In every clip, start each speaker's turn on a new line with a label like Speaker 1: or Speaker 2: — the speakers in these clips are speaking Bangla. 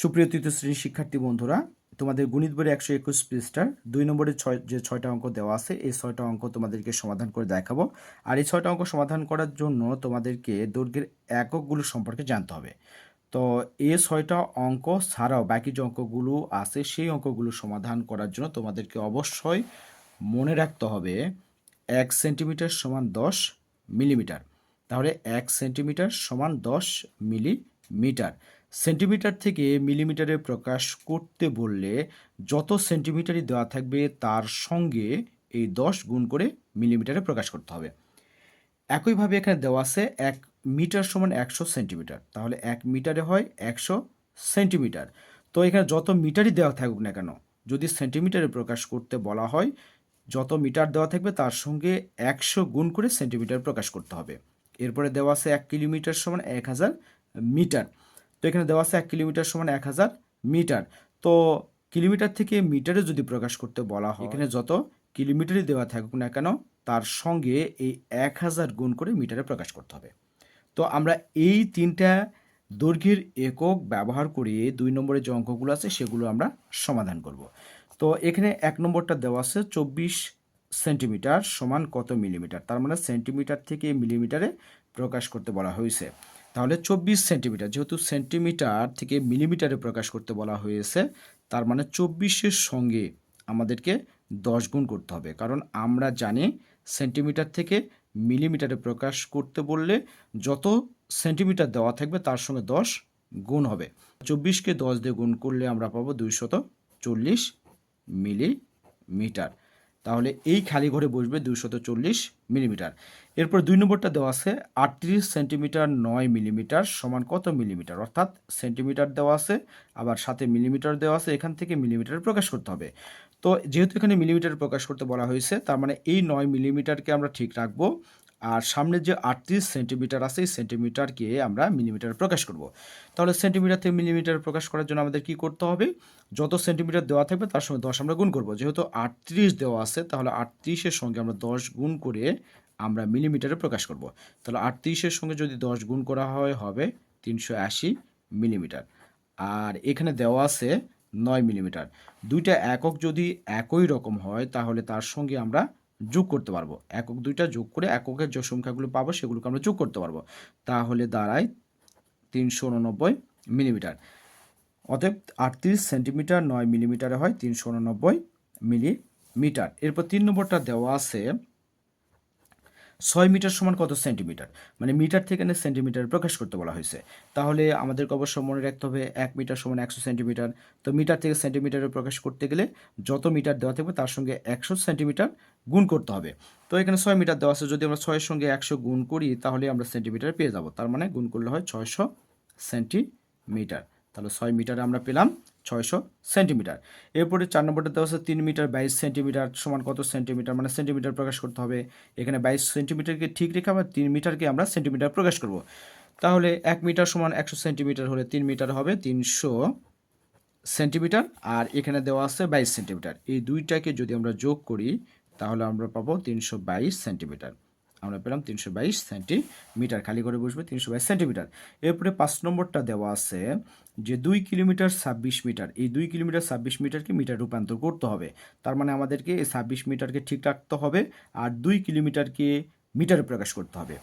Speaker 1: সুপ্রিয় তৃতীয় শ্রেণির শিক্ষার্থী বন্ধুরা, তোমাদের গণিত বইয়ের একশো একুশ পৃষ্ঠার দুই নম্বরের ছয়, যে ছয়টা অঙ্ক দেওয়া আছে, এই ছয়টা অঙ্ক তোমাদেরকে সমাধান করে দেখাবো। আর এই ছয়টা অঙ্ক সমাধান করার জন্য তোমাদেরকে দৈর্ঘ্যের এককগুলো সম্পর্কে জানতে হবে। তো এই ছয়টা অঙ্ক ছাড়াও বাকি যে অঙ্কগুলো আছে, সেই অঙ্কগুলো সমাধান করার জন্য তোমাদেরকে অবশ্যই মনে রাখতে হবে, এক সেন্টিমিটার সমান দশ মিলিমিটার। তাহলে এক সেন্টিমিটার সমান দশ মিলিমিটার। সেন্টিমিটার থেকে মিলিমিটারে প্রকাশ করতে বললে যত সেন্টিমিটারই দেওয়া থাকবে তার সঙ্গে এই দশ গুণ করে মিলিমিটারে প্রকাশ করতে হবে। একইভাবে এখানে দেওয়া আছে এক মিটার সমান একশো সেন্টিমিটার। তাহলে এক মিটারে হয় একশো সেন্টিমিটার। তো এখানে যত মিটারই দেওয়া থাকুক না কেন, যদি সেন্টিমিটারে প্রকাশ করতে বলা হয়, যত মিটার দেওয়া থাকবে তার সঙ্গে একশো গুণ করে সেন্টিমিটার প্রকাশ করতে হবে। এরপরে দেওয়া আছে এক কিলোমিটার সমান এক হাজার মিটার। তো এখানে দেওয়া আছে এক কিলোমিটার সমান এক হাজার মিটার। তো কিলোমিটার থেকে মিটারে যদি প্রকাশ করতে বলা হয়, এখানে যত কিলোমিটারই দেওয়া থাকুক না কেন, তার সঙ্গে এই এক হাজার গুণ করে মিটারে প্রকাশ করতে হবে। তো আমরা এই তিনটা দৈর্ঘ্যের একক ব্যবহার করে দুই নম্বরের যে অঙ্কগুলো আছে, সেগুলো আমরা সমাধান করব। তো এখানে এক নম্বরটা দেওয়া আছে চব্বিশ সেন্টিমিটার সমান কত মিলিমিটার, তার মানে সেন্টিমিটার থেকে মিলিমিটারে প্রকাশ করতে বলা হয়েছে। তাহলে চব্বিশ সেন্টিমিটার, যেহেতু সেন্টিমিটার থেকে মিলিমিটারে প্রকাশ করতে বলা হয়েছে, তার মানে চব্বিশের সঙ্গে আমাদেরকে দশ গুণ করতে হবে। কারণ আমরা জানি সেন্টিমিটার থেকে মিলিমিটারে প্রকাশ করতে বললে যত সেন্টিমিটার দেওয়া থাকবে তার সঙ্গে দশ গুণ হবে। চব্বিশকে দশ দিয়ে গুণ করলে আমরা পাবো দুইশত চল্লিশ মিলিমিটার। তাহলে এই খালি ঘরে বসবে দুইশত চল্লিশ মিলিমিটার। এরপর দুই নম্বরটা দেওয়া আছে আটত্রিশ সেন্টিমিটার নয় মিলিমিটার সমান কত মিলিমিটার? অর্থাৎ সেন্টিমিটার দেওয়া আছে, আবার সাথে মিলিমিটার দেওয়া আছে, এখান থেকে মিলিমিটার প্রকাশ করতে হবে। তো যেহেতু এখানে মিলিমিটার প্রকাশ করতে বলা হয়েছে, তার মানে এই নয় মিলিমিটারকে আমরা ঠিক রাখব। আর সামনে যে আটত্রিশ সেন্টিমিটার আছে, এই সেন্টিমিটারকে আমরা মিলিমিটার প্রকাশ করব। তাহলে সেন্টিমিটার থেকে মিলিমিটার প্রকাশ করার জন্য আমাদের কি করতে হবে? যত সেন্টিমিটার দেওয়া থাকবে, তার সঙ্গে দশ আমরা গুণ করব। যেহেতু আটত্রিশ দেওয়া আছে, তাহলে আটত্রিশের সঙ্গে আমরা দশ গুণ করে আমরা মিলিমিটারে প্রকাশ করব। তাহলে আটত্রিশের সঙ্গে যদি দশ গুণ করা হয়, হবে তিনশো আশি মিলিমিটার। আর এখানে দেওয়া আছে নয় মিলিমিটার। দুইটা একক যদি একই রকম হয়, তাহলে তার সঙ্গে আমরা যোগ করতে পারব। একক দুইটা যোগ করে এককের যে সংখ্যাগুলো পাবো, সেগুলোকে আমরা যোগ করতে পারব। তাহলে দাঁড়ায় তিনশো উননব্বই মিলিমিটার। অতএব আটত্রিশ সেন্টিমিটার নয় মিলিমিটারে হয় তিনশো উননব্বই মিলিমিটার। এরপর তিন নম্বরটা দেওয়া আছে ছয় মিটার সমান কত সেন্টিমিটার? মানে মিটার থেকে না সেন্টিমিটার প্রকাশ করতে বলা হয়েছে। তাহলে আমাদেরকে অবশ্য মনে রাখতে হবে, এক মিটার সমান একশো সেন্টিমিটার। তো মিটার থেকে সেন্টিমিটারে প্রকাশ করতে গেলে যত মিটার দেওয়া থাকবে তার সঙ্গে একশো সেন্টিমিটার গুণ করতে হবে। তো এখানে ছয় মিটার দেওয়া আছে, যদি আমরা ছয়ের সঙ্গে একশো গুণ করি তাহলে আমরা সেন্টিমিটার পেয়ে যাব। তার মানে গুণ করলে হয় ছয়শো সেন্টিমিটার। তাহলে ছয় মিটারে আমরা পেলাম ছয়শো সেন্টিমিটার। এরপরে চার নম্বরটা দেওয়া আছে তিন মিটার বাইশ সেন্টিমিটার সমান কত সেন্টিমিটার? মানে সেন্টিমিটার প্রকাশ করতে হবে। এখানে বাইশ সেন্টিমিটারকে ঠিক রেখে আবার তিন মিটারকে আমরা সেন্টিমিটার প্রকাশ করব। তাহলে এক মিটার সমান একশো সেন্টিমিটার হলে তিন মিটার হবে তিনশো সেন্টিমিটার। আর এখানে দেওয়া আছে বাইশ সেন্টিমিটার। এই দুইটাকে যদি আমরা যোগ করি, তাহলে আমরা পাবো তিনশো বাইশ সেন্টিমিটার। আমরা পেলাম তিনশো বাইশ সেন্টিমিটার, খালি করে বসবে তিনশো বাইশ সেন্টিমিটার। এরপরে পাঁচ নম্বরটা দেওয়া আছে যে দুই কিলোমিটার ছাব্বিশ মিটার, এই দুই কিলোমিটার ছাব্বিশ মিটারকে মিটার রূপান্তর করতে হবে। তার মানে আমাদেরকে এই ছাব্বিশ মিটারকে ঠিক রাখতে হবে আর দুই কিলোমিটারকে মিটারে প্রকাশ করতে হবে।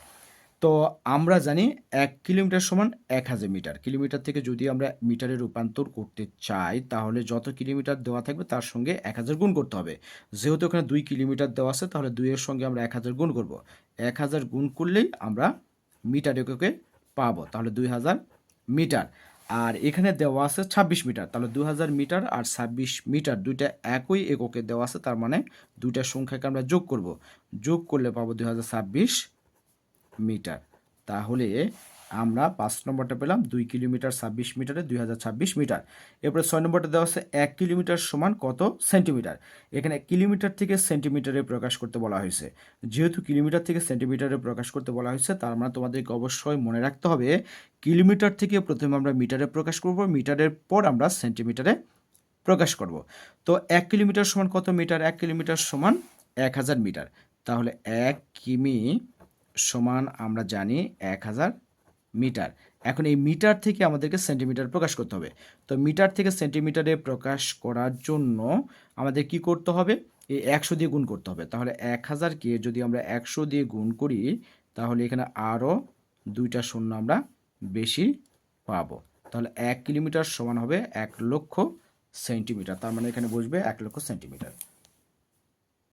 Speaker 1: তো আমরা জানি এক কিলোমিটার সমান এক হাজার মিটার। কিলোমিটার থেকে যদি আমরা মিটারে রূপান্তর করতে চাই, তাহলে যত কিলোমিটার দেওয়া থাকবে তার সঙ্গে এক হাজার গুণ করতে হবে। যেহেতু ওখানে দুই কিলোমিটার দেওয়া আছে, তাহলে দুইয়ের সঙ্গে আমরা এক হাজার গুণ করব। এক হাজার গুণ করলেই আমরা মিটার এককে পাবো, তাহলে দুই হাজার মিটার। আর এখানে দেওয়া আছে ছাব্বিশ মিটার, তাহলে দু হাজার মিটার আর ছাব্বিশ মিটার দুইটা একই এককে দেওয়া আছে, তার মানে দুইটা সংখ্যাকে আমরা যোগ করব। যোগ করলে পাবো দুই হাজার ছাব্বিশ মিটার। তাহলে আমরা পাঁচ নম্বরটা পেলাম দুই কিলোমিটার ছাব্বিশ মিটারে দুই হাজার ছাব্বিশ মিটার। এরপরে ছয় নম্বরটা দেওয়া আছে এক কিলোমিটার সমান কত সেন্টিমিটার। এখানে কিলোমিটার থেকে সেন্টিমিটারে প্রকাশ করতে বলা হয়েছে। যেহেতু কিলোমিটার থেকে সেন্টিমিটারে প্রকাশ করতে বলা হয়েছে, তার মানে তোমাদেরকে অবশ্যই মনে রাখতে হবে, কিলোমিটার থেকে প্রথমে আমরা মিটারে প্রকাশ করব, মিটারের পর আমরা সেন্টিমিটারে প্রকাশ করব। তো এক কিলোমিটার সমান কত মিটার? এক কিলোমিটার সমান এক হাজার মিটার। তাহলে এক কিমি সমান আমরা জানি এক হাজার মিটার। এখন এই মিটার থেকে আমাদেরকে সেন্টিমিটার প্রকাশ করতে হবে। তো মিটার থেকে সেন্টিমিটারে প্রকাশ করার জন্য আমাদের কি করতে হবে? এই একশো দিয়ে গুণ করতে হবে। তাহলে এক হাজারকে যদি আমরা একশো দিয়ে গুণ করি, তাহলে এখানে আরও দুইটা শূন্য আমরা বেশি পাবো। তাহলে এক কিলোমিটার সমান হবে এক লক্ষ সেন্টিমিটার। তার মানে এখানে বসবে এক লক্ষ সেন্টিমিটার।